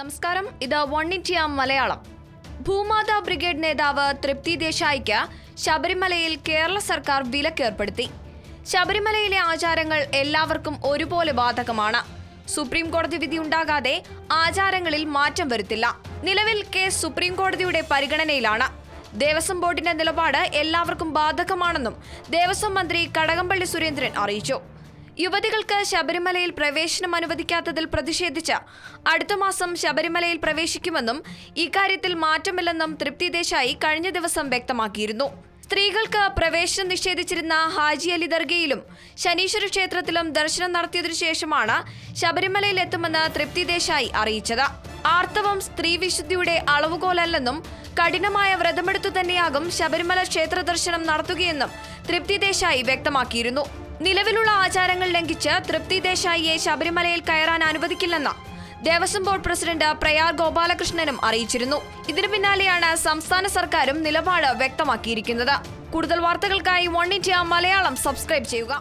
നമസ്കാരം. ഇത് One India Malayalam. Bhumata Brigade നേതാവ് തൃപ്തി ദേശായിക്ക് ശബരിമലയിൽ കേരള സർക്കാർ വിലക്കേർപ്പെടുത്തി ശബരിമലയിലെ ആചാരങ്ങൾ എല്ലാവർക്കും ഒരുപോലെ ബാധകമാണ്. സുപ്രീം കോടതി വിധി ഉണ്ടാകാതെ ആചാരങ്ങളിൽ മാറ്റം വരുത്തില്ല. നിലവിൽ കേസ് സുപ്രീം കോടതിയുടെ പരിഗണനയിലാണ്. ദേവസ്വം ബോർഡിന്റെ നിലപാട് എല്ലാവർക്കും ബാധകമാണെന്നും ദേവസ്വം മന്ത്രി കടകംപള്ളി സുരേന്ദ്രൻ അറിയിച്ചു. യുവതികൾക്ക് ശബരിമലയിൽ പ്രവേശനം അനുവദിക്കാത്തതിൽ പ്രതിഷേധിച്ച് അടുത്ത മാസം ശബരിമലയിൽ പ്രവേശിക്കുമെന്നും ഇക്കാര്യത്തിൽ മാറ്റമില്ലെന്നും തൃപ്തി ദേശായി കഴിഞ്ഞ ദിവസം വ്യക്തമാക്കിയിരുന്നു. സ്ത്രീകൾക്ക് പ്രവേശനം നിഷേധിച്ചിരുന്ന ഹാജി അലി ദർഗയിലും ശനീശ്വര ക്ഷേത്രത്തിലും ദർശനം നടത്തിയതിനു ശേഷമാണ് ശബരിമലയിൽ എത്തുമെന്ന് തൃപ്തി ദേശായി അറിയിച്ചത്. ആർത്തവം സ്ത്രീവിശുദ്ധിയുടെ അളവുകോലല്ലെന്നും കഠിനമായ വ്രതമെടുത്തു തന്നെയാകും ശബരിമല ക്ഷേത്ര ദർശനം നടത്തുകയെന്നും തൃപ്തി ദേശായി വ്യക്തമാക്കിയിരുന്നു. നിലവിലുള്ള ആചാരങ്ങൾ ലംഘിച്ച് തൃപ്തി ദേശായിയെ ശബരിമലയിൽ കയറാൻ അനുവദിക്കില്ലെന്ന് ദേവസ്വം ബോർഡ് പ്രസിഡന്റ് പ്രയാർ ഗോപാലകൃഷ്ണനും അറിയിച്ചിരുന്നു. ഇതിനു പിന്നാലെയാണ് സംസ്ഥാന സർക്കാരും നിലപാട് വ്യക്തമാക്കിയിരിക്കുന്നത്. കൂടുതൽ വാർത്തകൾക്കായി വൺ ഇന്ത്യ മലയാളം സബ്സ്ക്രൈബ് ചെയ്യുക.